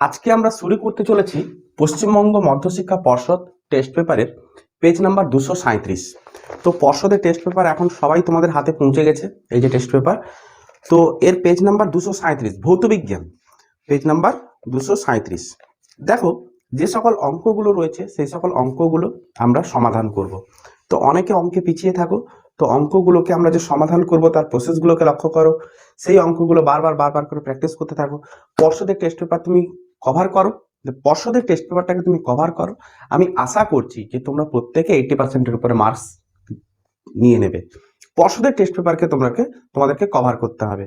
আজকে আমরা শুরু করতে চলেছি পশ্চিমবঙ্গ মধ্যশিক্ষা পর্ষদ টেস্ট পেপারের পেজ নাম্বার দুশো সাঁত্রিশ তো পর্ষদের টেস্ট পেপার এখন সবাই তোমাদের হাতে পৌঁছে গেছে, এই যে টেস্ট পেপার তো এর পেজ নাম্বার দুশো সাঁত্রিশ ভৌত বিজ্ঞান। পেজ নাম্বার দুশো সাঁত্রিশ দেখো, যে সকল অঙ্কগুলো রয়েছে, সেই সকল অঙ্কগুলো আমরা সমাধান করব। তো অনেকে অঙ্কে পিছিয়ে থাকো, তো অঙ্কগুলোকে আমরা যে সমাধান করব, তার প্রসেসগুলোকে লক্ষ্য করো। সেই অঙ্কগুলো বারবার বারবার করে প্র্যাকটিস করতে থাকো। পর্ষদের টেস্ট পেপার তুমি কভার করো। পর্ষদের টেস্ট পেপারটাকে তুমি কভার করো। আমি আশা করছি যে তোমরা প্রত্যেকে এইটি পার্সেন্টের উপরে মার্কস নিয়ে নেবে। পর্ষদের টেস্ট পেপারকে তোমাকে, তোমাদেরকে কভার করতে হবে।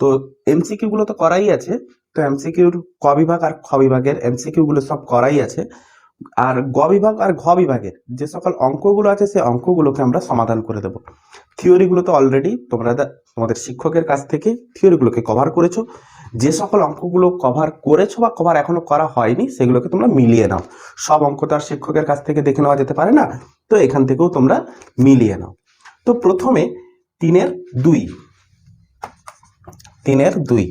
তো এমসিকিউ গুলো তো করাই আছে। তো এমসিকিউর ক বিভাগ আর খ বিভাগের এমসিকিউ গুলো সব করাই আছে। আর গ বিভাগ আর ঘ বিভাগের যে সকল অঙ্কগুলো আছে, সেই অঙ্কগুলোকে আমরা সমাধান করে দেবো। থিওরিগুলো তো অলরেডি তোমরা তোমাদের শিক্ষকের কাছ থেকে থিওরিগুলোকে কভার করেছ। যে সকল অঙ্কগুলো কভার করেছ বা কভার এখনও করা হয়নি, সেগুলোকে তোমরা মিলিয়ে নাও। সব অঙ্ক তো আর শিক্ষকের কাছ থেকে দেখে নেওয়া যেতে পারে না, তো এখান থেকেও তোমরা মিলিয়ে নাও। তো প্রথমে তিনের দুই তিনের দুই।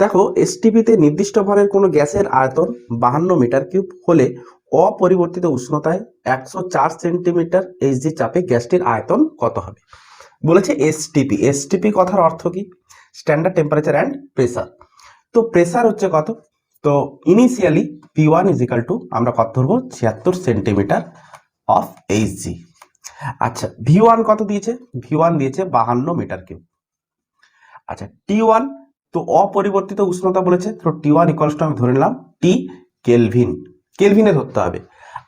দেখো এসটিপিতে নির্দিষ্ট ভরের কোনো গ্যাসের আয়তন বাহান্ন মিটার কিউব হলে অপরিবর্তিত উষ্ণতায় একশো চার সেন্টিমিটার এইচজি চাপে গ্যাসটির আয়তন কত হবে? বলেছে এসটিপি এসটিপি কথার অর্থ কি? স্ট্যান্ডার্ড টেম্পারেচার অ্যান্ড প্রেসার তো প্রেসার হচ্ছে কত? তো initially P one equal to আমরা কত ধরবো? ছিয়াত্তর সেন্টিমিটার অফ এইচজি আচ্ছা ভি ওয়ান কত দিয়েছে? ভি ওয়ান দিয়েছে বাহান্ন মিটার কিউব আচ্ছা টি ওয়ান তো অপরিবর্তিত উষ্ণতা বলেছে, তো টি ওয়ান ইকুয়ালস টু আমি ধরে নিলাম টি কেলভিন কেলভিনে ধরতে হবে।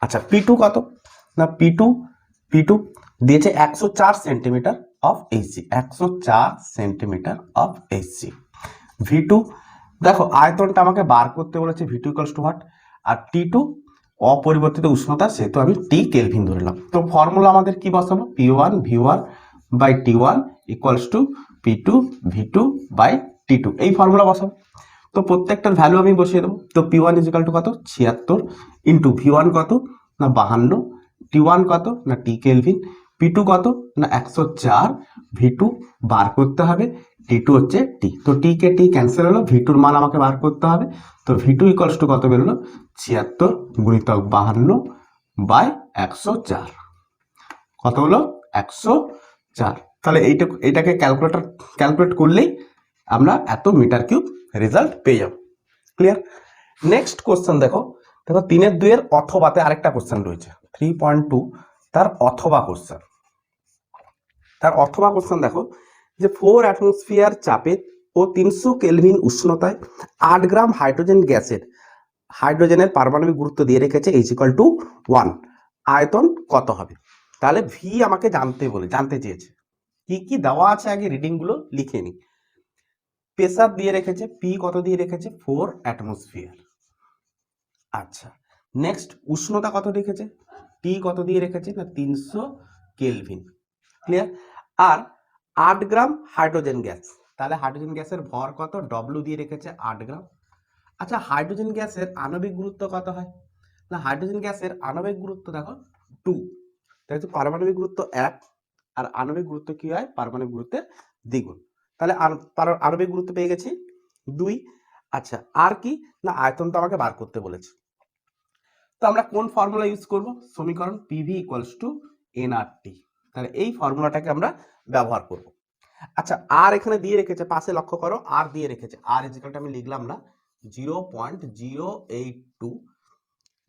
আচ্ছা পি টু কত? না পি টু পি টু দিয়েছে একশো চার সেন্টিমিটার অফ এইচসি একশো চার centimetre of HC V two দেখো, আয়তনটা আমাকে বার করতে বলেছে V two equals to what R T two অপরিবর্তিত উষ্ণতা, সেহেতু আমি টি কেলভিন ধরলাম তো ফর্মুলা আমাদের কি বসাবো? P one V one by T one equals to P two V two by T two এই ফর্মুলা বসাবো। তো প্রত্যেকটার ভ্যালু আমি বসিয়ে দেবো। তো পি ওয়ান ইজিক্যাল টু কত? ছিয়াত্তর ইন্টু ভি ওয়ান কত? না বাহান্ন। টি ওয়ান কত? না টি কেলভিন পি টু কত? না, একশো চার। ভি টু বার করতে হবে। টি টু হচ্ছে টি তো টি কে টি ক্যান্সেল হলো ভি টুর মান আমাকে বার করতে হবে। তো ভি টু ইকুয়ালস টু কত বেরোলো? ছিয়াত্তর গুণিতক বাহান্ন বাই একশো চার। কত হলো? একশো চার। তাহলে এইটা এটাকে ক্যালকুলেটর ক্যালকুলেট করলেই আমরা এত মিটার কিউব রেজাল্ট পেয়ে যাব। ক্লিয়ার নেক্সট কোশ্চেন দেখো। দেখো, তিনের দুইয়ের অথবাতে আরেকটা কোশ্চেন রয়েছে। থ্রি পয়েন্ট টু তার অথবা কোশ্চেন তার অথবা কোশ্চেন দেখো যে ফোর অ্যাটমসফিয়ার চাপে ও তিনশো কেলভিন উষ্ণতায় আট গ্রাম হাইড্রোজেন গ্যাসের হাইড্রোজেনের পারমাণবিক গুরুত্ব দিয়ে রেখেছে এইচ ইকাল টু ওয়ান আয়তন কত হবে? তাহলে ভি আমাকে জানতে বলে, জানতে চেয়েছে। কি কি দেওয়া আছে আগে রিডিংগুলো? লিখে নি। প্রেসার দিয়ে রেখেছে পি কত দিয়ে রেখেছে? ফোর অ্যাটমসফিয়ার আচ্ছা নেক্সট উষ্ণতা কত রেখেছে? টি কত দিয়ে রেখেছে? না, তিনশো কেলভিন। ক্লিয়ার আর আট গ্রাম হাইড্রোজেন গ্যাস। তাহলে হাইড্রোজেন গ্যাসের ভর কত? ডব্লু দিয়ে রেখেছে আট গ্রাম। আচ্ছা হাইড্রোজেন গ্যাসের আণবিক গুরুত্ব কত হয়? না, হাইড্রোজেন গ্যাসের আণবিক গুরুত্ব দেখো টু তাই তো পারমাণবিক গুরুত্ব এক, আর আণবিক গুরুত্ব কি হয়? পারমাণবিক গুরুত্বের দ্বিগুণ। তাহলে আণবিক গুরুত্ব পেয়ে গেছি দুই। আচ্ছা আর কি? না, আয়তন তো আমাকে বার করতে বলেছে। তো আমরা কোন ফর্মুলা ইউজ করব? সমীকরণ PV equals to N R T তাহলে এই ফর্মুলাটাকে আমরা ব্যবহার করব। আচ্ছা আর এখানে দিয়ে রেখেছে, পাশে লক্ষ্য করো আর দিয়ে রেখেছে। আর ইজিক্যালটা আমি লিখলাম না zero point zero eight two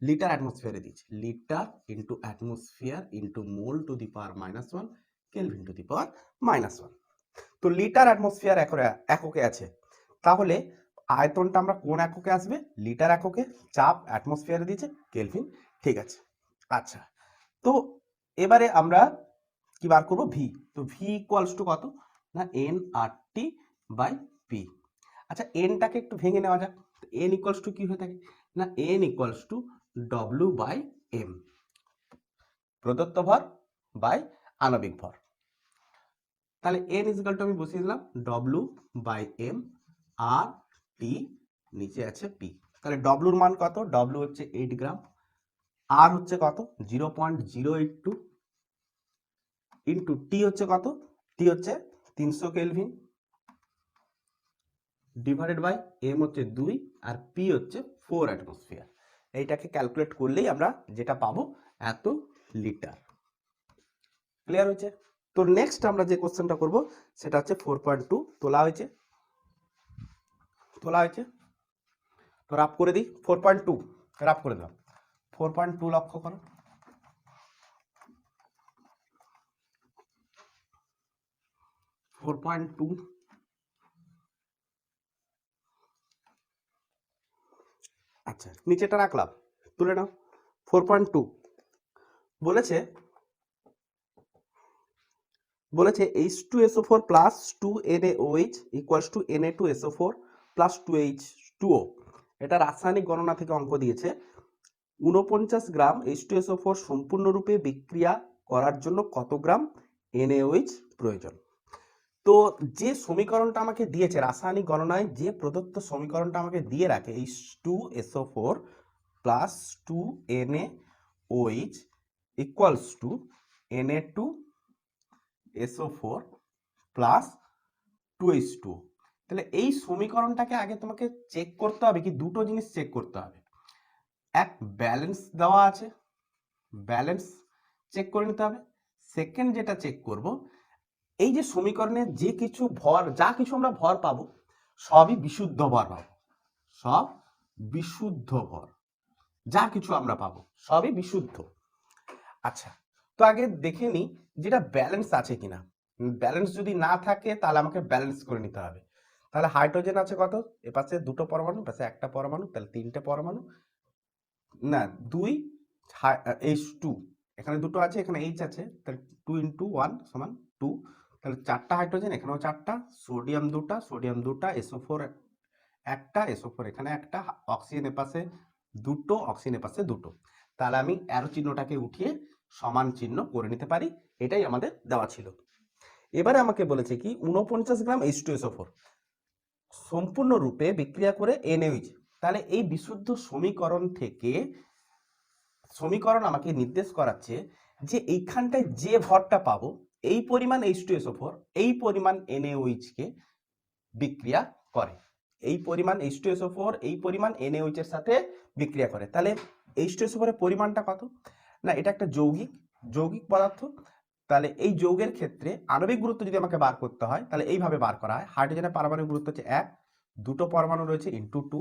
litre অ্যাটমসফিয়ারে দিচ্ছি litre into atmosphere into mole to the power minus one kelvin to the power minus one তো লিটার অ্যাটমসফিয়ার এক এককে আছে। তাহলে আয়তনটা আমরা কোন এককে আসবে? লিটার এককে, চাপ অ্যাটমসফিয়ারে দিয়েছে কেলভিন ঠিক আছে। আচ্ছা তো এবারে আমরা কি বার করব? ভি তো ভি ইকুয়ালস টু কত? না N R T by P আচ্ছা এনটাকে একটু ভেঙে নেওয়া যাক। এন ইকুয়ালস টু কি হয়ে থাকে? না N equals to W by M প্রদত্ত ভর বাই আণবিক ভর। তাহলে এন ইজিক্যাল টু আমি বসিয়ে দিলাম। W by M R T নিচে আছে পি তাহলে ডব্লুর মান কত? ডব্লু হচ্ছে এইট গ্রাম আর হচ্ছে কত? Zero point zero eight two into T হচ্ছে কত? টি হচ্ছে তিনশো কেলভিন ডিভাইডেড বাই এম হচ্ছে দুই আর পি হচ্ছে ফোর অ্যাটমসফিয়ার এইটাকে ক্যালকুলেট করলেই আমরা যেটা পাবো এত লিটার ক্লিয়ার হয়েছে? তো নেক্সট আমরা যে কোশ্চেনটা করব, সেটা হচ্ছে ফোর পয়েন্ট টু তোলা হয়েছে? তোলা হয়েছে? তো রাফ করে দিই। ফোর পয়েন্ট টু রাফ করে দিলাম। ফোর পয়েন্ট টু লক্ষ্য করো। ফোর পয়েন্ট টু আচ্ছা নিচেটা রাখলাম, তুলে নাও ফোর পয়েন্ট টু বলেছে বলেছে H two SO four plus two N A OH equals to N A two SO four plus two H two O এটা রাসায়নিক গণনা থেকে অঙ্ক দিয়েছে। উনপঞ্চাশ gram H two SO four সম্পূর্ণরূপে বিক্রিয়া করার জন্য কত গ্রাম এনএওইচ প্রয়োজন? তো যে সমীকরণটা আমাকে দিয়েছে, রাসায়নিক গণনায় যে প্রদত্ত সমীকরণটা আমাকে দিয়ে রাখে H two SO four plus two N A OH equals to N A two SO four plus two H two তাহলে এই সমীকরণটাকে আগে তোমাকে চেক করতে হবে কি, দুটো জিনিস চেক করতে হবে। এক ব্যালেন্স দেওয়া আছে। ব্যালেন্স চেক করে নিতে হবে। সেকেন্ড যেটা চেক করব এই যে সমীকরণে যে কিছু ভর, যা কিছু আমরা ভর পাবো, সবই বিশুদ্ধ ভর পাবো। সব বিশুদ্ধ ভর। যা কিছু আমরা পাবো, সবই বিশুদ্ধ। আচ্ছা তো আগে দেখে নিই যেটা ব্যালেন্স আছে কিনা। ব্যালেন্স যদি না থাকে, তাহলে আমাকে ব্যালেন্স করে নিতে হবে। তাহলে হাইড্রোজেন আছে কত? এ পাশে দুটো পরমাণু পাশে একটা পরমাণু, তাহলে তিনটে পরমাণু। না, দুই এইচ টু এখানে দুটো আছে, এখানে এইচ আছে, তাহলে টু ইন্টু ওয়ান সমান টু তাহলে চারটা হাইড্রোজেন, এখানেও চারটা, সোডিয়াম দুটা সোডিয়াম দুটা এসও ফোর একটা এসও ফোর এখানে একটা, অক্সিজেন পাশে দুটো, অক্সিজেন পাশে দুটো। তাহলে আমি অ্যারো চিহ্নটাকে উঠিয়ে সমান চিহ্ন করে নিতে পারি, এটাই আমাদের দেওয়া ছিল। এবারে আমাকে বলেছে কি উনপঞ্চাশ gram H two SO four সম্পূর্ণরূপে বিক্রিয়া করে এনএইচ তাহলে এই বিশুদ্ধ সমীকরণ থেকে সমীকরণ আমাকে নির্দেশ করাচ্ছে যে এইখানটায় যে ভরটা পাবো এই পরিমাণ এইচ টু এসও ফোর এই পরিমাণ এনএইচ কে বিক্রিয়া করে। এই পরিমাণ এইচ টু এসও ফোর এই পরিমাণ এনএইচ এর সাথে বিক্রিয়া করে। তাহলে এইচ টু এসও ফোরের পরিমাণটা কত? না, এটা একটা যৌগিক যৌগিক পদার্থ। তাহলে এই যৌগের ক্ষেত্রে আণবিক গুরুত্ব যদি আমাকে বার করতে হয়, তাহলে এইভাবে বার করা হয়। হাইড্রোজেনের পারমাণবিক গুরুত্ব হচ্ছে এক, দুটো পরমাণু রয়েছে ইন্টু টু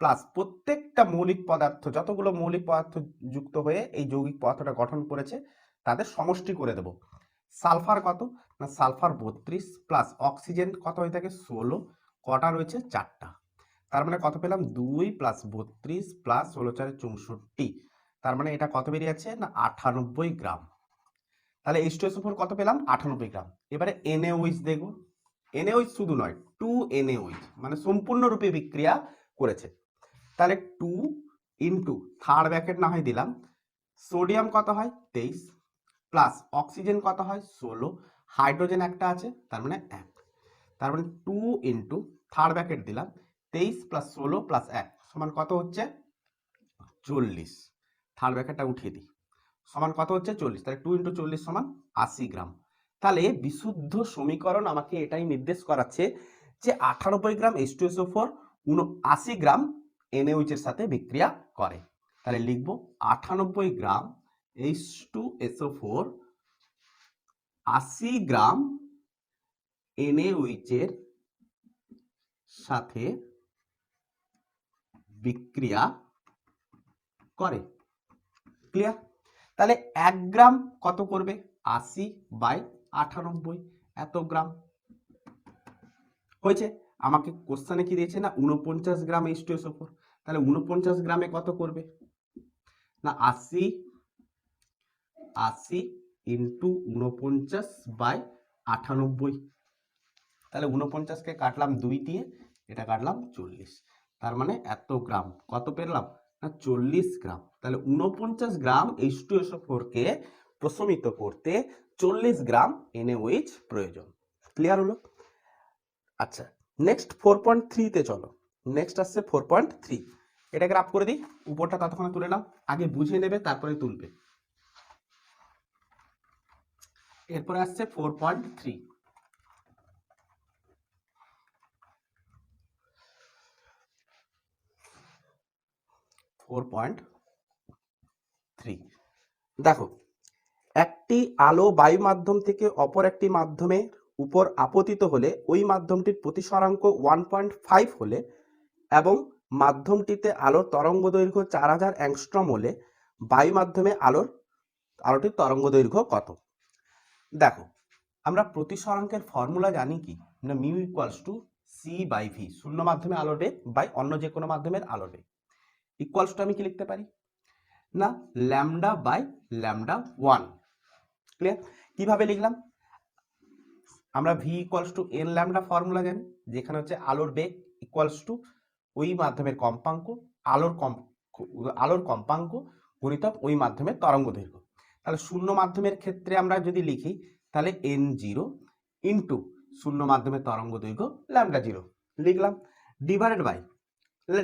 প্লাস প্রত্যেকটা মৌলিক পদার্থ, যতগুলো মৌলিক পদার্থ যুক্ত হয়ে এই যৌগিক পদার্থটা গঠন করেছে, তাদের সমষ্টি করে দেব। সালফার কত? না, সালফার বত্রিশ প্লাস অক্সিজেন কত হয়ে থাকে? ষোলো। কটা রয়েছে? চারটা। তার মানে কত পেলাম? দুই প্লাস বত্রিশ প্লাস ষোলো চারে চৌষট্টি। তার মানে এটা কত বেরিয়ে আছে না, আটানব্বই গ্রাম। তাহলে এইচ ফোর কত পেলাম? আটানব্বই গ্রাম। এবারে এনএওইচ দেখব। এনএওইচ শুধু নয় টু এনএওইচ মানে সম্পূর্ণরূপে বিক্রিয়া করেছে। তাহলে টু ইন্টু থার্ড ব্যাকেট না হয় দিলাম। সোডিয়াম কত হয়? তেইশ। প্লাস অক্সিজেন কত হয়? ষোলো। হাইড্রোজেন একটা আছে, তার মানে এক। তার মানে টু ইন্টু থার্ড ব্যাকেট দিলাম, তেইশ প্লাস ষোলো প্লাস এক সমান কত হচ্ছে? চল্লিশ। থার্ড ব্যাকেটটা উঠিয়ে দিই। সমান কত হচ্ছে? চল্লিশ। তাহলে টু ইন্টু চল্লিশ সমান আশি গ্রাম। তাহলে বিশুদ্ধ সমীকরণ আমাকে এটাই নির্দেশ করাচ্ছে যে আঠানব্বই gram H two SO four আশি গ্রাম এনএইচ এর সাথে বিক্রিয়া করে। তাহলে লিখব আটানব্বই gram H two SO four আশি গ্রাম এনএইচ এর সাথে বিক্রিয়া করে। ক্লিয়ার তাহলে এক গ্রাম কত করবে? আশি বাই আটানব্বই। এত গ্রাম। হয়েছে? আমাকে কোশ্চানে কি দিয়েছে না? উনপঞ্চাশ gram H two SO four তাহলে উনপঞ্চাশ গ্রামে কত করবে? না, আশি আশি ইন্টু উনপঞ্চাশ বাই আটানব্বই। তাহলে উনপঞ্চাশকে কাটলাম দুই দিয়ে, এটা কাটলাম চল্লিশ। তার মানে এত গ্রাম। কত পেলাম? না, চল্লিশ গ্রাম। তাহলে উনপঞ্চাশ গ্রাম এইচ টু এসও ফোরকে প্রশমিত করতে চল্লিশ গ্রাম এনএওইচ প্রয়োজন। ক্লিয়ার হলো? আচ্ছা নেক্সট ফোর পয়েন্ট থ্রিতে চলো। নেক্সট আসছে ফোর পয়েন্ট থ্রি এটাকে রাপ করে দিই। উপরটা ততক্ষণে তুলে নাও। আগে বুঝে নেবে, তারপরে তুলবে। এরপরে আসছে four point three four point three দেখো, একটি আলো বায়ু মাধ্যম থেকে অপর একটি মাধ্যমে উপর আপতিত হলে ওই মাধ্যমটির প্রতিসরাঙ্ক ওয়ান পয়েন্ট ফাইভ হলে এবং মাধ্যমটিতে আলোর তরঙ্গ দৈর্ঘ্য চার হাজার অ্যাংস্ট্রম হলে বায়ু মাধ্যমে আলোর, আলোটির তরঙ্গ দৈর্ঘ্য কত? দেখো, আমরা প্রতিসরাঙ্কের ফর্মুলা জানি কি? না mu equals to C by V শূন্য মাধ্যমে আলোর বেগ বাই অন্য যে কোনো মাধ্যমের আলোর বেগ ইকুয়ালস টু আমি কি লিখতে পারি? না lambda by lambda one clear কীভাবে লিখলাম? আমরা V equals to N lambda formula জানি, যেখানে হচ্ছে আলোর বেগ ইকুয়ালস টু ওই মাধ্যমের কম্পাঙ্ক, আলোর কম আলোর কম্পাঙ্ক গুণিতক ওই মাধ্যমের তরঙ্গ দৈর্ঘ্য তাহলে শূন্য মাধ্যমের ক্ষেত্রে আমরা যদি লিখি, তাহলে এন জিরো ইন্টু শূন্য মাধ্যমের তরঙ্গ দৈর্ঘ্য ল্যামডা জিরো লিখলাম ডিভাইডেড বাই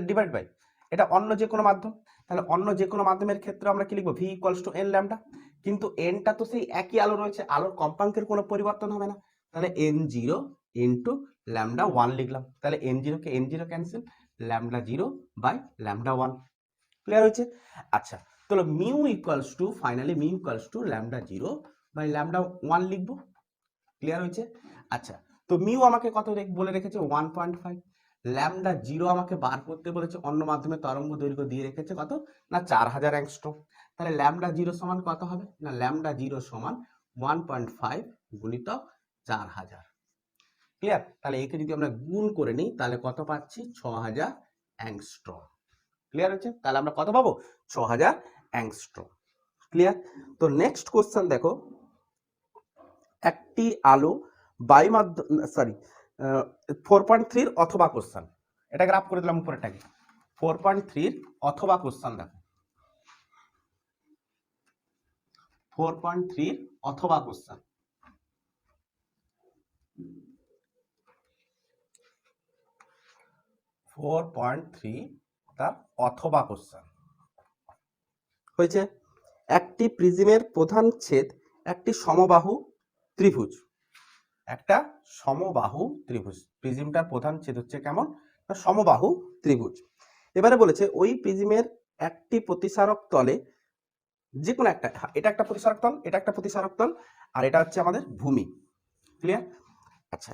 ডিভাইড বাই এটা অন্য যে কোনো মাধ্যম। তাহলে অন্য যে কোনো মাধ্যমের ক্ষেত্রে আমরা কি লিখব? V equals to N lambda কিন্তু এনটা তো সেই একই আলো রয়েছে, আলোর কম্পাঙ্কের কোনো পরিবর্তন হবে না। তাহলে N zero into lambda one লিখলাম। তাহলে N জিরোকে N zero cancel lambda zero by lambda one clear হয়েছে? আচ্ছা তাহলে mu equals to finally mu equals to lambda zero by lambda one লিখব। ক্লিয়ার হয়েছে? আচ্ছা তো মিউ আমাকে কত বলে রেখেছে? One point five lambda zero আমাকে বার করতে বলেছে, অন্য মাধ্যমে তরঙ্গ দৈর্ঘ্য দিয়ে রেখেছে কত? না, চার হাজার অ্যাংস্ট্রম তাহলে ল্যামডা জিরো সমান কত হবে? না ল্যামডা জিরো সমান ওয়ান পয়েন্ট ফাইভ গুণিতক চার হাজার। ক্লিয়ার তাহলে একে যদি আমরা গুণ করে নিই, তাহলে কত পাচ্ছি? ছ হাজার অ্যাংস্ট্রম ক্লিয়ার হচ্ছে তাহলে আমরা কত পাবো? ছ হাজার অ্যাংস্ট্রম ক্লিয়ার তো নেক্সট কোশ্চেন দেখো। একটি আলো বায়ু মাধ্যম সরি ফোর পয়েন্ট থ্রির অথবা কোশ্চেন এটা গ্রাফ করে দিলাম উপরেরটাকে ফোর পয়েন্ট থ্রির অথবা কোশ্চেন দেখো। ফোর পয়েন্ট থ্রির অথবা কোশ্চেন ফোর পয়েন্ট থ্রি তার অথবা কোশ্চেন হয়েছে একটি প্রিজমের প্রধান ছেদ, একটি সমবাহু ত্রিভুজ। একটা সমবাহু ত্রিভুজ। প্রিজমটার প্রধান ছেদ হচ্ছে কেমন? সমবাহু ত্রিভুজ। এবারে বলেছে ওই প্রিজমের একটি প্রতিসারক তলে যে কোনো একটা, এটা একটা প্রতিসারক তল, এটা একটা প্রতিসারক তল, আর এটা হচ্ছে আমাদের ভূমি। ক্লিয়ার আচ্ছা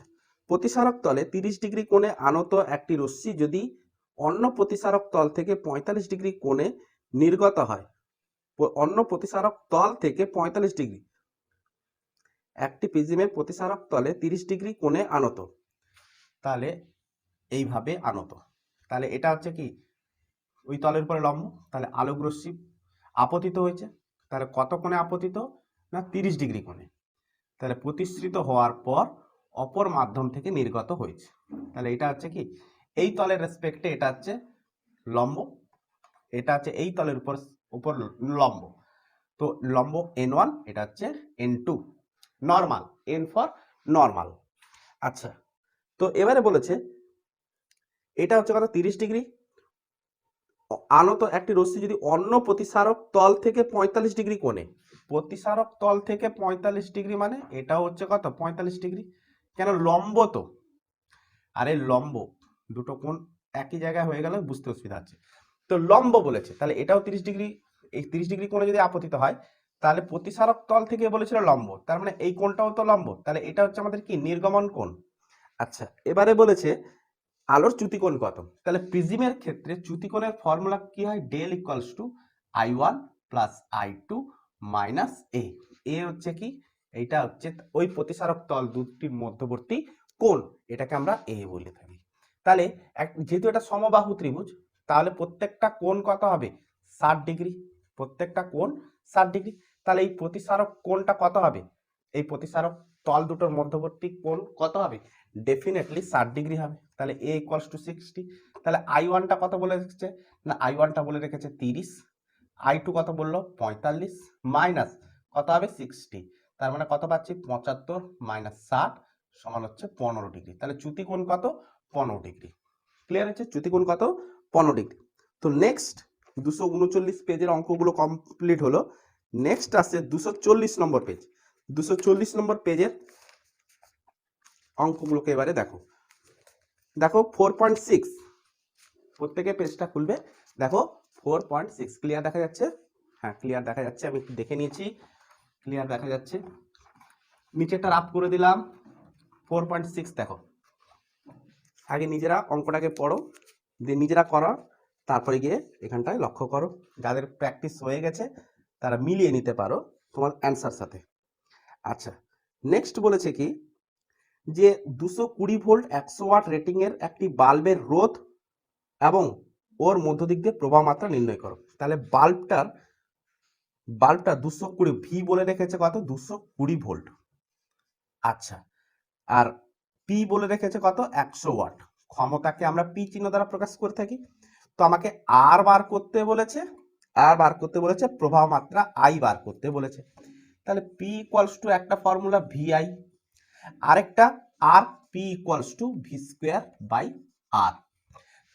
প্রতিসারক তলে তিরিশ ডিগ্রি কোণে আনত একটি রশ্মি যদি অন্য প্রতিসারক তল থেকে পঁয়তাল্লিশ ডিগ্রি কোণে নির্গত হয় অন্য প্রতিসারক তল থেকে পঁয়তাল্লিশ ডিগ্রি। একটি প্রিজমের প্রতিসারক তলে তিরিশ ডিগ্রি কোণে আনত। তাহলে এইভাবে আনত। তাহলে এটা হচ্ছে কি? ওই তলের উপরে লম্ব, তাহলে আলোক রশ্মি আপতিত হয়েছে। তাহলে কত কোণে আপতিত? না, তিরিশ ডিগ্রি কোণে। তাহলে প্রতিশ্রিত হওয়ার পর অপর মাধ্যম থেকে নির্গত হয়েছে। তাহলে এটা হচ্ছে কি? এই তলের রেসপেক্টে এটা হচ্ছে লম্ব। এটা হচ্ছে এই তলের উপর উপর লম্ব। তো লম্ব এন ওয়ান এটা হচ্ছে N two normal N for normal আচ্ছা তো এবারে বলেছে, এটা হচ্ছে কত তিরিশ ডিগ্রি। আনত একটি রশ্মি যদি অন্য প্রতিসারক তল থেকে পঁয়তাল্লিশ ডিগ্রি কোণে, প্রতিসারক তল থেকে পঁয়তাল্লিশ ডিগ্রি মানে এটা হচ্ছে কত? পঁয়তাল্লিশ ডিগ্রি। কেন? লম্ব তো। আরে লম্ব, দুটো কোণ একই জায়গায় হয়ে গেলে বুঝতে অসুবিধা হচ্ছে তো লম্ব বলেছে, তাহলে এটাও তিরিশ ডিগ্রি এই তিরিশ ডিগ্রি কোণে যদি আপতিত হয়, তাহলে প্রতিসারক তল থেকে বলেছিল লম্ব। তার মানে এই কোণটাও তো লম্ব। তাহলে এটা হচ্ছে আমাদের কি? নির্গমন কোণ। আচ্ছা এবারে বলেছে আলোর চ্যুতিকোণ কত? তাহলে প্রিজিমের ক্ষেত্রে চ্যুতিকোণের ফর্মুলা কি হয়? Del equals to I one plus I two minus A. A হচ্ছে কি? এইটা হচ্ছে ওই প্রতিসারক তল দুটির মধ্যবর্তী কোণ। এটাকে আমরা এ বলে থাকি। তাহলে যেহেতু এটা সমবাহু ত্রিভুজ, তাহলে প্রত্যেকটা কোণ কত হবে? ষাট ডিগ্রি। প্রত্যেকটা কোণ ষাট ডিগ্রি। তাহলে এই প্রতিসারক কোণটা কত হবে? এই প্রতিসারক তল দুটোর মধ্যবর্তী কোণ কত হবে? ডেফিনেটলি ষাট ডিগ্রি হবে। তাহলে এ ইকুয়ালস টু সিক্সটি তাহলে আই ওয়ানটা কত বলে রেখেছে? না আই ওয়ানটা বলে রেখেছে তিরিশ। আই টু কত বলল? পঁয়তাল্লিশ। মাইনাস কত হবে? সিক্সটি তার মানে কত পাচ্ছি? পঁচাত্তর মাইনাস ষাট সমান হচ্ছে পনেরো ডিগ্রি। তাহলে চ্যুতিকোণ কত? পনেরো ডিগ্রি। ক্লিয়ার হচ্ছে চ্যুতিকোণ কত? পনেরো ডিগ্রি। তো নেক্সট দুশো উনচল্লিশ পেজের অঙ্কগুলো কমপ্লিট হলো। নেক্সট আসছে দুশো চল্লিশ নম্বর পেজ দুশো চল্লিশ নম্বর পেজের অঙ্কগুলোকে এবারে দেখো। দেখো ফোর পয়েন্ট সিক্স প্রত্যেকে পেজটা খুলবে। দেখো ফোর পয়েন্ট সিক্স ক্লিয়ার দেখা যাচ্ছে? হ্যাঁ ক্লিয়ার দেখা যাচ্ছে, আমি একটু দেখে নিয়েছি। ক্লিয়ার দেখা যাচ্ছে। নিচেটা রাফ করে দিলাম। ফোর পয়েন্ট সিক্স দেখো। আগে নিজেরা অঙ্কটাকে পড়ো, দিয়ে নিজেরা করো তারপরে গিয়ে এখানটায় লক্ষ্য করো, যাদের প্র্যাকটিস হয়ে গেছে, তারা মিলিয়ে নিতে পারো তোমার অ্যান্সার সাথে। আচ্ছা নেক্সট বলেছে কি? যে দুশো কুড়ি ভোল্ট একশো ওয়াট রেটিং এর একটি বাল্বের রোধ এবং ওর মধ্য দিক দিয়ে প্রবাহ মাত্রা নির্ণয় করো। তাহলে বাল্বটার, বাল্বটা দুশো কুড়ি ভি বলে রেখেছে কত? দুশো কুড়ি ভোল্ট আচ্ছা আর পি বলে রেখেছে কত? একশো ওয়াট ক্ষমতাকে আমরা পি চিহ্ন দ্বারা প্রকাশ করে থাকি। তো আমাকে আর বার করতে বলেছে, আর বার করতে বলেছে, প্রবাহ মাত্রা আই বার করতে বলেছে। তাহলে পি ইকুয়ালস টু একটা ফর্মুলা ভি আই আরেকটা আর P equals to V square by R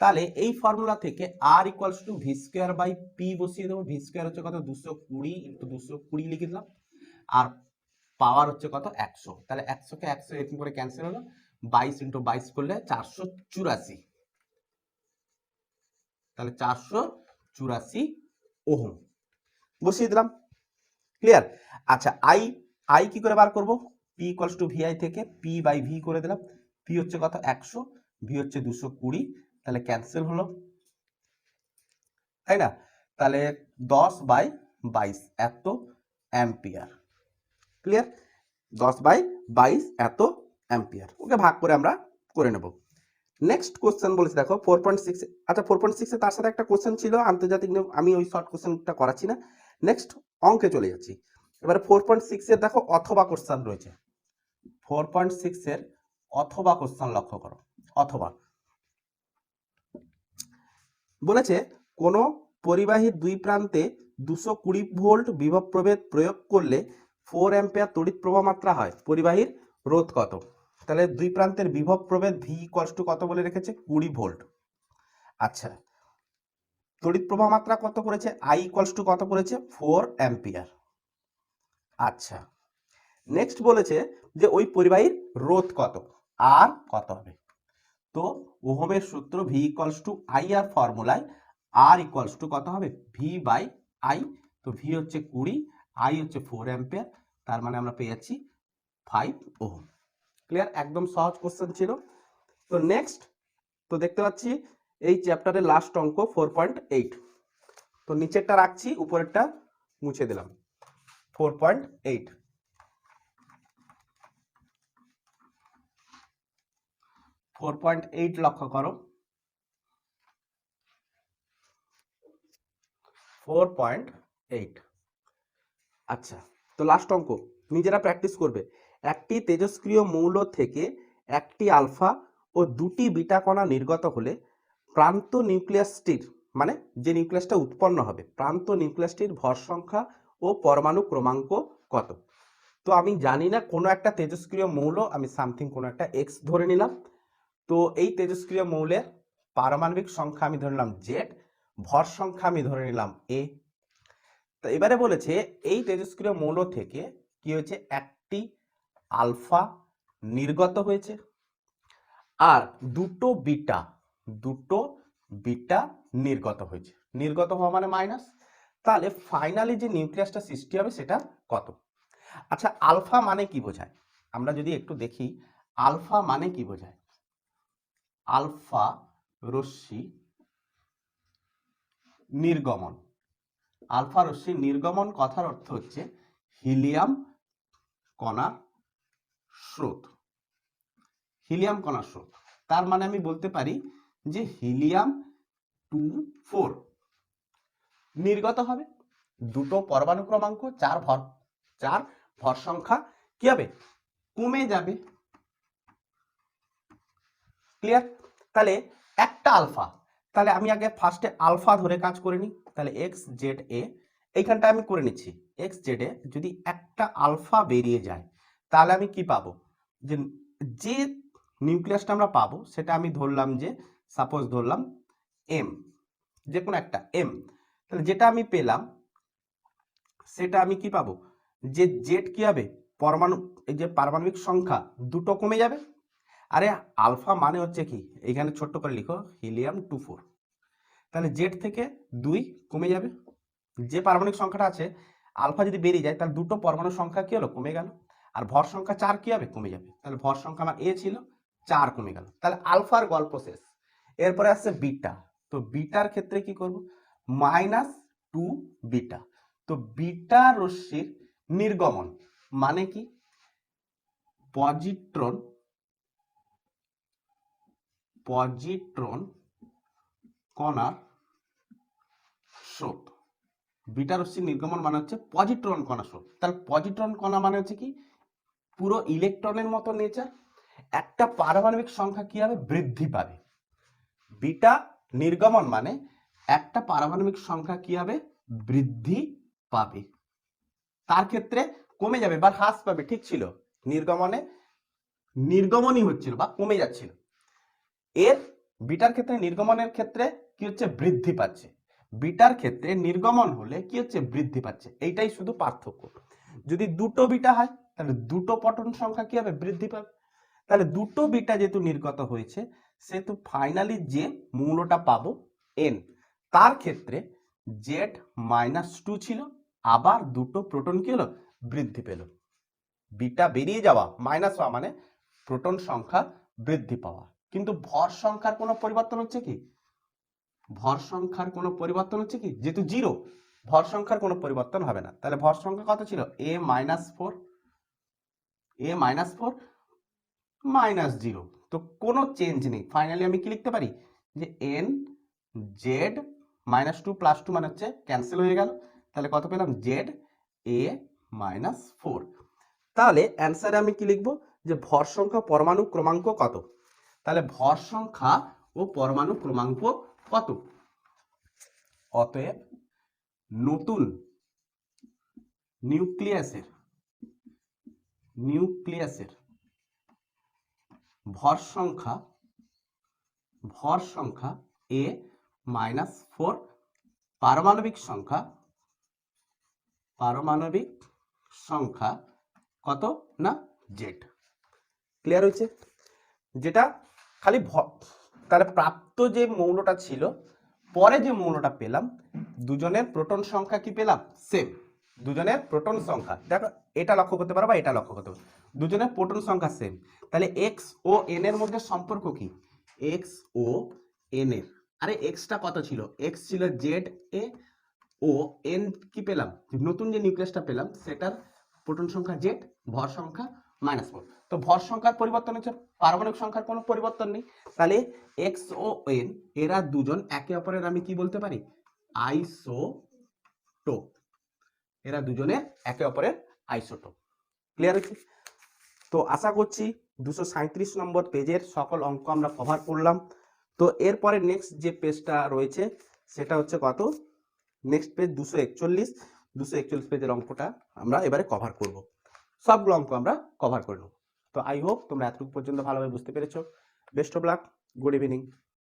তাহলে এই ফর্মুলা থেকে R equals to V square by P বসিয়ে দেবো। ভি স্কোয়ার হচ্ছে কত? দুশো কুড়ি ইন্টু দুশো কুড়ি লিখে দিলাম। আর পাওয়ার হচ্ছে কত? একশো। তাহলে একশোকে একশো এরকম করে ক্যান্সেল হলো। বাইশ ইন্টু বাইশ করলে চারশো চুরাশি। তাহলে চারশো চুরাশি ওহম। বসিয়ে দিলাম। ক্লিয়ার আচ্ছা আই আই কি করে বার করব? পি ইকুয়ালস টু ভিআই থেকে পি বাই ভি করে দিলাম। পি হচ্ছে কত? একশো। ভি হচ্ছে দুশো কুড়ি। তাহলে ক্যান্সেল হলো। তাই না? তাহলে দশ বাই বাইশ, এত অ্যাম্পিয়ার। ক্লিয়ার দশ বাই বাইশ, এত অ্যাম্পিয়ার। ওকে ভাগ করে আমরা করে নেব। নেক্সট কোশ্চেন বলেছি, দেখো ফোর পয়েন্ট সিক্স আচ্ছা ফোর পয়েন্ট সিক্সে তার সাথে একটা কোশ্চেন ছিল, আন্তর্জাতিক নিয়ম, আমি ওই শর্ট কোশ্চেনটা করাচ্ছি না। নেক্সট অঙ্কে চলে যাচ্ছি। এবারে ফোর পয়েন্ট সিক্সের দেখো অথবা কোশ্চেন রয়েছে। ফোর পয়েন্ট সিক্সের অথবা কোশ্চেন লক্ষ্য করো, অথবা। বলেছে, কোন পরিবাহীর দুই প্রান্তে দুশো কুড়ি ভোল্ট বিভব প্রভেদ প্রয়োগ করলে ফোর অ্যাম্পিয়ার তড়িৎ প্রবাহ মাত্রা হয়। পরিবাহীর রোধ কত? তাহলে দুই প্রান্তের বিভব প্রভেদ ভি ইকুয়ালস টু কত বলে রেখেছে? কুড়ি ভোল্ট আচ্ছা তড়িৎ প্রবাহ মাত্রা কত করেছে? আই ইকুয়ালস টু কত করেছে? ফোর অ্যাম্পিয়ার আচ্ছা নেক্সট বলেছে যে ওই পরিবাহীর রোধ কত? আর কত হবে? তো ওহমের সূত্র V equals to I R ফর্মুলায় R equals to কত হবে? ভি বাই আই তো ভি হচ্ছে কুড়ি আই হচ্ছে ফোর অ্যাম্পিয়ার তার মানে আমরা পেয়ে যাচ্ছি ফাইভ ওহম। ক্লিয়ার একদম সহজ কোশ্চেন ছিল। তো নেক্সট তো দেখতে পাচ্ছি এই চ্যাপ্টারের লাস্ট অঙ্ক ফোর পয়েন্ট এইট তো নিচেরটা রাখছি, উপরেরটা মুছে দিলাম। Four point eight four point eight লক্ষ্য করো। ফোর পয়েন্ট এইট আচ্ছা তো লাস্ট অঙ্ক, নিজেরা প্র্যাকটিস করবে। একটি তেজস্ক্রিয় মৌল থেকে একটি আলফা ও দুটি বিটা কণা নির্গত হলে প্রান্ত নিউক্লিয়াসটির মানে যে নিউক্লিয়াসটা উৎপন্ন হবে, প্রান্ত নিউক্লিয়াসটির ভর সংখ্যা ও পরমাণু ক্রমাঙ্ক কত? তো আমি জানি না, কোনো একটা তেজস্ক্রিয় মৌল, আমি সামথিং কোনো একটা এক্স ধরে নিলাম। তো এই তেজস্ক্রিয় মৌলের পারমাণবিক সংখ্যা আমি ধরে নিলাম জেড ভর সংখ্যা আমি ধরে নিলাম এ তো এবারে বলেছে, এই তেজস্ক্রিয় মৌল থেকে কি হয়েছে? একটি আলফা নির্গত হয়েছে। আর দুটো বিটা দুটো বিটা নির্গত হয়েছে। নির্গত হওয়া মানে মাইনাস তাহলে ফাইনালি যে নিউক্লিয়াসটা সৃষ্টি হবে সেটা কত? আচ্ছা আলফা মানে কি বোঝায়? আমরা যদি একটু দেখি, আলফা মানে কি বোঝায়? আলফা রশ্মি নির্গমন। আলফা রশ্মি নির্গমন কথার অর্থ হচ্ছে হিলিয়াম কণার স্রোত। হিলিয়াম কণার স্রোত। তার মানে আমি বলতে পারি যে হিলিয়াম টু ফোর। নির্গত হবে দুটো পরমাণু ক্রমাঙ্ক, চার ভর চার ভর সংখ্যা। কি হবে? কমে যাবে। ক্লিয়ার তাহলে একটা আলফা। তাহলে আমি আগে ফার্স্টে আলফা ধরে কাজ করে নিই। তাহলে এক্স জেড এ এইখানটা আমি করে নিচ্ছি। এক্স জেড এ যদি একটা আলফা বেরিয়ে যায় তাহলে আমি কি পাবো? যে যে নিউক্লিয়াসটা আমরা পাবো, সেটা আমি ধরলাম যে সাপোজ ধরলাম এম যে কোনো একটা এম তাহলে যেটা আমি পেলাম, সেটা আমি কি পাবো? যে জেড কি হবে? পরমাণু, এই যে পারমাণবিক সংখ্যা দুটো কমে যাবে। আরে, আলফা মানে হচ্ছে কি? এখানে ছোট্ট করে লিখো, হিলিয়াম টু ফোর। তাহলে জেড থেকে দুই কমে যাবে। যে পারমাণবিক সংখ্যাটা আছে, আলফা যদি বেরিয়ে যায়, তাহলে দুটো পরমাণু সংখ্যা কি হলো? কমে গেল। আর ভর সংখ্যা চার কি হবে? কমে যাবে। তাহলে ভর সংখ্যা আমার এ ছিল, চার কমে গেল। তাহলে আলফার গল্প শেষ। এরপরে আসছে বিটা। তো বিটার ক্ষেত্রে কি করব? Minus two beta. তো বিটা রশ্মির নির্গমন মানে কি? পজিট্রন পজিট্রন কণার স্রোত। বিটা রশ্মির নির্গমন মানে হচ্ছে পজিট্রন কণা স্রোত। তাহলে পজিট্রন কণা মানে হচ্ছে কি? পুরো ইলেকট্রনের মতো নেচার একটা পারমাণবিক সংখ্যা কি হবে বৃদ্ধি পাবে? বিটা নির্গমন মানে একটা পারমাণবিক সংখ্যা কি হবে বৃদ্ধি পাবে? তার ক্ষেত্রে কমে যাবে বা হ্রাস পাবে, ঠিক ছিল? নির্গমনে নির্গমনই হচ্ছিল বা কমে যাচ্ছিল। এর বিটার ক্ষেত্রে নির্গমনের ক্ষেত্রে কি হচ্ছে? বৃদ্ধি পাচ্ছে। বিটার ক্ষেত্রে নির্গমন হলে কি হচ্ছে? বৃদ্ধি পাচ্ছে। এইটাই শুধু পার্থক্য। যদি দুটো বিটা হয় তাহলে দুটো পটন সংখ্যা কি হবে? বৃদ্ধি পাবে। তাহলে দুটো বিটা যেহেতু নির্গত হয়েছে, সেহেতু ফাইনালি যে মূলটা পাবো এন তার ক্ষেত্রে জেড মাইনাস টু ছিল, আবার দুটো প্রোটন কি হলো? বৃদ্ধি পেল। বিটা বেরিয়ে যাওয়া মাইনাস হওয়া মানে প্রোটন সংখ্যা বৃদ্ধি পাওয়া। কিন্তু ভর সংখ্যার কোনো পরিবর্তন হচ্ছে কি? ভর সংখ্যার কোনো পরিবর্তন হচ্ছে কি? যেহেতু জিরো ভর সংখ্যার কোনো পরিবর্তন হবে না। তাহলে ভর সংখ্যা কত ছিল? A minus four A minus four minus zero তো কোনো চেঞ্জ নেই। ফাইনালি আমি কি লিখতে পারি? যে N Z minus two plus two মানে হচ্ছে ক্যান্সেল হয়ে গেল। তাহলে কত পেলাম? জেড এ মাইনাস ফোর তাহলে অ্যান্সারে আমি কি লিখব? যে ভর সংখ্যা পরমাণু ক্রমাঙ্ক কত? তাহলে ভর সংখ্যা ও পরমাণু ক্রমাঙ্ক কত? অতএব নতুন নিউক্লিয়াসের নিউক্লিয়াসের ভর সংখ্যা ভর সংখ্যা এ মাইনাস ফোর পারমাণবিক সংখ্যা পারমাণবিক সংখ্যা কত না জেড ক্লিয়ার হয়েছে? যেটা খালি তাহলে প্রাপ্ত যে মৌলটা ছিল, পরে যে মৌলটা পেলাম, দুজনের প্রোটন সংখ্যা কি পেলাম? সেম দুজনের প্রোটন সংখ্যা। দেখো, এটা লক্ষ্য করতে পারো বা এটা লক্ষ্য করতে পারো। দুজনের প্রোটন সংখ্যা সেম তাহলে এক্স ও এন এর মধ্যে সম্পর্ক কি? এক্স ও এন এর। আরে এক্সটা কত ছিল? এক্স ছিল জেড এ ও এন কি পেলাম? নতুন যে নিউক্লিয়াসটা পেলাম, সেটার প্রোটন সংখ্যা জেড ভর সংখ্যা মাইনাস ফোর তো ভর সংখ্যার পরিবর্তন হচ্ছে, পারমাণবিক সংখ্যার কোনো পরিবর্তন নেই। তাহলে এক্স ও এন এরা দুজন একে অপরের আমি কি বলতে পারি? আইসোটোপ এরা দুজনে একে অপরের আইসোটোপ। ক্লিয়ার হচ্ছে তো আশা করছি দুশো সাঁত্রিশ নম্বর পেজের সকল অঙ্ক আমরা কভার করলাম। তো এরপরে নেক্সট যে পেজটা রয়েছে, সেটা হচ্ছে কত? নেক্সট পেজ দুশো একচল্লিশ। দুশো একচল্লিশ পেজের অঙ্কটা আমরা এবারে কভার করব। সবগুলো অঙ্ক আমরা কভার করে নেব। তো আই হোপ তোমরা এতটুকু পর্যন্ত ভালোভাবে বুঝতে পেরেছ। Best of luck good evening